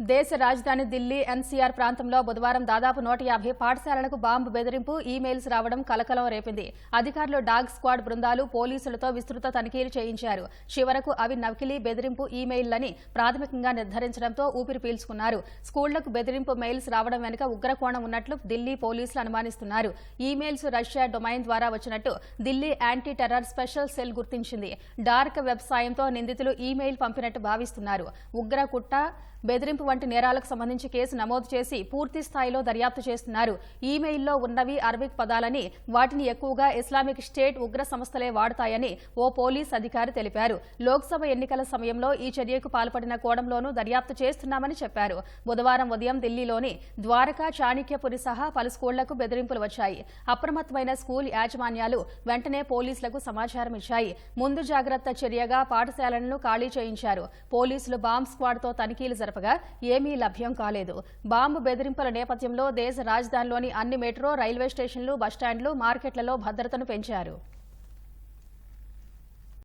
దేశ రాజధాని ఢిల్లీ ఎన్సీఆర్ ప్రాంతంలో బుధవారం దాదాపు నూట యాభై పాఠశాలలకు బాంబు బెదిరింపు ఈమెయిల్స్ రావడం కలకలం రేపింది. అధికారులు డాగ్ స్క్వాడ్ బృందాలు పోలీసులతో విస్తృత తనిఖీలు చేయించారు. చివరకు అవి నకిలీ బెదిరింపు ఈమెయిల్లని ప్రాథమికంగా నిర్ధారించడంతో ఊపిరి పీల్చుకున్నారు. స్కూళ్ళకు బెదిరింపు మెయిల్స్ రావడం వెనుక ఉగ్రకోణం ఉన్నట్లు ఢిల్లీ పోలీసులు అనుమానిస్తున్నారు. ఈమెయిల్స్ రష్యా డొమైన్ ద్వారా వచ్చినట్టు Delhi anti terror special cell గుర్తించింది. డార్క్ వెబ్ సాయంతో నిందితులు ఈమెయిల్ పంపినట్టు భావిస్తున్నారు. ఉగ్ర బెదిరింపు బెదిరింపు వంటి నేరాలకు సంబంధించి కేసు నమోదు చేసి పూర్తి స్థాయిలో దర్యాప్తు చేస్తున్నారు. ఈమెయిల్లో ఉన్నవి అరబిక్ పదాలని వాటిని ఎక్కువగా ఇస్లామిక్ స్టేట్ ఉగ్ర సంస్థలే వాడతాయని ఓ పోలీస్ అధికారి తెలిపారు. లోక్సభ ఎన్నికల సమయంలో ఈ చర్యకు పాల్పడిన కోణంలోనూ దర్యాప్తు చేస్తున్నామని చెప్పారు. బుధవారం ఉదయం ఢిల్లీలోని ద్వారకా చాణిక్యపురి సహా పలు స్కూళ్ళకు బెదిరింపులు వచ్చాయి. అప్రమత్తమైన స్కూల్ యాజమాన్యాలు వెంటనే పోలీసులకు సమాచారం ఇచ్చాయి. ముందు జాగ్రత్త చర్యగా పాఠశాలలను ఖాళీ చేయించారు. పోలీసులు బాంబ్ స్క్వాడ్తో తనిఖీలు జరపగా ఏమీ లభ్యం కాలేదు. బాంబు బెదిరింపుల నేపథ్యంలో దేశ రాజధానిలోని అన్ని మెట్రో రైల్వే స్టేషన్లు బస్టాండ్లు మార్కెట్లలో భద్రతను పెంచారు.